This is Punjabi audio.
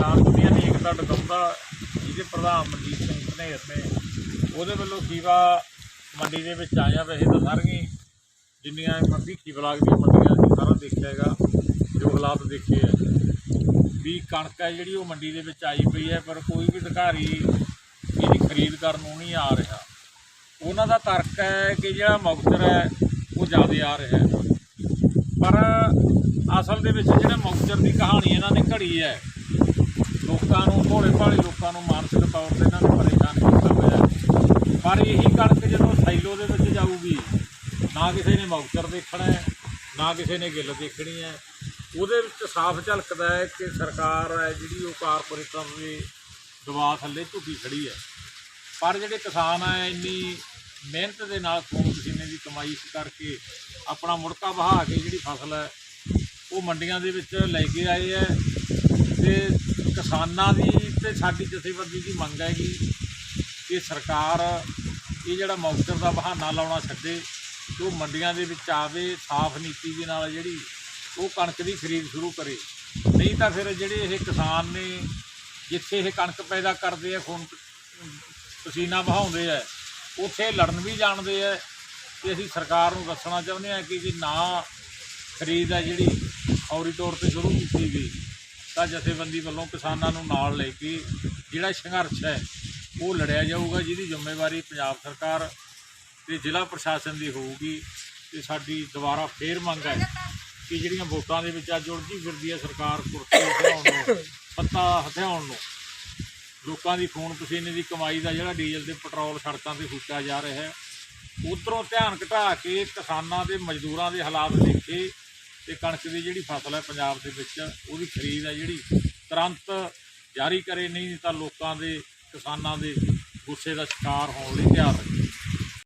ਕਿਸਾਨ ਦੁਨੀਆ ਨੇ ਏਕਤਾ ਡਕਾਉਂਦਾ ਜਿਹਦੇ ਪ੍ਰਧਾਨ ਮਨਜੀਤ ਸਿੰਘ ਧਨੇਰ ਨੇ, ਉਹਦੇ ਵੱਲੋਂ ਖੀਵਾ ਮੰਡੀ ਦੇ ਵਿੱਚ ਆਇਆ ਵੈਸੇ ਤਾਂ ਸਾਰੀਆਂ ਹੀ, ਜਿੰਨੀਆਂ ਮੰਡੀ ਕੀ ਬਲਾਕ ਦੀਆਂ ਮੰਡੀਆਂ ਅਸੀਂ ਸਾਰਾ ਦੇਖਿਆ ਹੈਗਾ, ਜੋ ਹਾਲਾਤ ਦੇਖੇ ਆ। ਵੀ ਕਣਕ ਹੈ ਜਿਹੜੀ ਉਹ ਮੰਡੀ ਦੇ ਵਿੱਚ ਆਈ ਪਈ ਹੈ, ਪਰ ਕੋਈ ਵੀ ਅਧਿਕਾਰੀ ਇਹਦੀ ਖਰੀਦ ਕਰਨ ਨੂੰ ਨਹੀਂ ਆ ਰਿਹਾ। ਉਹਨਾਂ ਦਾ ਤਰਕ ਹੈ ਕਿ ਜਿਹੜਾ ਮੁਕਤਰ ਹੈ, ਉਹ ਜ਼ਿਆਦਾ ਆ ਰਿਹਾ ਪਰ ਅਸਲ ਦੇ ਵਿੱਚ ਜਿਹੜੇ ਮੁਕਤਰ ਦੀ ਕਹਾਣੀ ਇਹਨਾਂ ਨੇ ਘੜੀ ਹੈ ਲੋਕਾਂ ਨੂੰ, ਭੋਲੇ ਭਾਲੇ ਲੋਕਾਂ ਨੂੰ ਮਾਨਸਿਕ ਤੌਰ ਤੇ ਇਹਨਾਂ ਨੂੰ ਪਰੇਸ਼ਾਨ ਕੀਤਾ ਹੋਇਆ ਹੈ। ਪਰ ਇਹੀ ਕਣਕ ਜਦੋਂ ਸਾਈਲੋ ਦੇ ਵਿੱਚ ਜਾਊਗੀ, ਨਾ ਕਿਸੇ ਨੇ ਮੁਕਤਰ ਦੇਖਣਾ ਹੈ, ਨਾ ਕਿਸੇ ਨੇ ਗਿੱਲ ਦੇਖਣੀ ਹੈ, ਉਹਦੇ ਵਿੱਚ ਸਾਫ਼ ਝਲਕਦਾ ਹੈ ਕਿ ਸਰਕਾਰ ਹੈ ਜਿਹੜੀ ਉਹ ਕਾਰਪੋਰੇਟਾਂ ਦੇ ਦਬਾਅ ਥੱਲੇ ਝੁਕੀ ਖੜੀ ਹੈ। ਪਰ ਜਿਹੜੇ ਕਿਸਾਨ ਆ, ਇੰਨੀ ਮਿਹਨਤ ਦੇ ਨਾਲ ਖੂਨ ਪਸੀਨੇ ਦੀ ਕਮਾਈ ਕਰਕੇ ਆਪਣਾ ਮੁੜਕਾ ਵਹਾ ਕੇ ਜਿਹੜੀ ਫਸਲ ਹੈ, ਉਹ ਮੰਡੀਆਂ ਦੇ ਵਿੱਚ ਲੈ ਕੇ ਆਏ ਹੈ। ਕਿਸਾਨਾਂ ਦੀ ਤੇ ਸਾਡੀ ਜਥੇਬੰਦੀ ਦੀ ਮੰਗ ਹੈਗੀ ਕਿ ਸਰਕਾਰ ਇਹ ਜਿਹੜਾ ਮੌਕਰ ਦਾ ਬਹਾਨਾ ਲਾਉਣਾ ਛੱਡੇ ਤੇ ਉਹ ਮੰਡੀਆਂ ਦੇ ਵਿੱਚ ਆਵੇ, ਸਾਫ਼ ਨੀਤੀ ਦੇ ਨਾਲ ਜਿਹੜੀ ਉਹ ਕਣਕ ਦੀ ਖਰੀਦ ਸ਼ੁਰੂ ਕਰੇ। ਨਹੀਂ ਤਾਂ ਫਿਰ ਜਿਹੜੇ ਇਹ ਕਿਸਾਨ ਨੇ, ਜਿੱਥੇ ਇਹ ਕਣਕ ਪੈਦਾ ਕਰਦੇ ਆ, ਖੂਨ ਪਸੀਨਾ ਵਹਾਉਂਦੇ ਆ, ਉੱਥੇ ਲੜਨ ਵੀ ਜਾਣਦੇ ਆ। ਤੇ ਅਸੀਂ ਸਰਕਾਰ ਨੂੰ ਦੱਸਣਾ ਚਾਹੁੰਦੇ ਆ ਕਿ ਜੇ ਨਾ ਖਰੀਦ ਹੈ ਜਿਹੜੀ ਫੌਰੀ ਤੌਰ ਤੇ ਸ਼ੁਰੂ ਕੀਤੀ ਗਈ। ਤਾਂ ਜਥੇਬੰਦੀ ਵੱਲੋਂ ਕਿਸਾਨਾਂ ਨੂੰ ਨਾਲ ਲੈ ਕੇ ਜਿਹੜਾ ਸੰਘਰਸ਼ ਹੈ, ਉਹ ਲੜਿਆ ਜਾਊਗਾ, ਜਿਹਦੀ ਜ਼ਿੰਮੇਵਾਰੀ ਪੰਜਾਬ ਸਰਕਾਰ ਤੇ ਜ਼ਿਲ੍ਹਾ ਪ੍ਰਸ਼ਾਸਨ ਦੀ ਹੋਊਗੀ। ਤੇ ਸਾਡੀ ਦੁਬਾਰਾ ਫੇਰ ਮੰਗ ਹੈ ਕਿ ਜਿਹੜੀਆਂ ਵੋਟਾਂ ਦੇ ਵਿੱਚ ਅੱਜ ਉਲਝੀ ਫਿਰਦੀ ਹੈ ਸਰਕਾਰ ਕੁਰਸੀ ਹਥਿਆਉਣ ਨੂੰ, ਸੱਤਾ ਹਥਿਆਉਣ ਨੂੰ, ਲੋਕਾਂ ਦੀ ਖੂਨ ਪਸੀਨੇ ਦੀ ਕਮਾਈ ਦਾ ਜਿਹੜਾ ਡੀਜ਼ਲ ਤੇ ਪੈਟਰੋਲ ਸੜਕਾਂ ਤੇ ਫੂਕਿਆ ਜਾ ਰਿਹਾ ਹੈ, ਉਧਰੋਂ ਧਿਆਨ ਘਟਾ ਕੇ ਕਿਸਾਨਾਂ ਦੇ ਮਜ਼ਦੂਰਾਂ ਦੇ ਹਾਲਾਤ ਦੇਖੇ ਤੇ ਕਣਕ ਦੀ ਜਿਹੜੀ ਫਸਲ ਹੈ ਪੰਜਾਬ ਦੇ ਵਿੱਚ ਉਹਦੀ ਖਰੀਦ ਹੈ ਜਿਹੜੀ। ਤੁਰੰਤ ਜਾਰੀ ਕਰੇ, ਨਹੀਂ ਤਾਂ ਲੋਕਾਂ ਦੇ, ਕਿਸਾਨਾਂ ਦੇ ਗੁੱਸੇ ਦਾ ਸ਼ਿਕਾਰ ਹੋਣ ਲਈ ਤਿਆਰ ਹੈ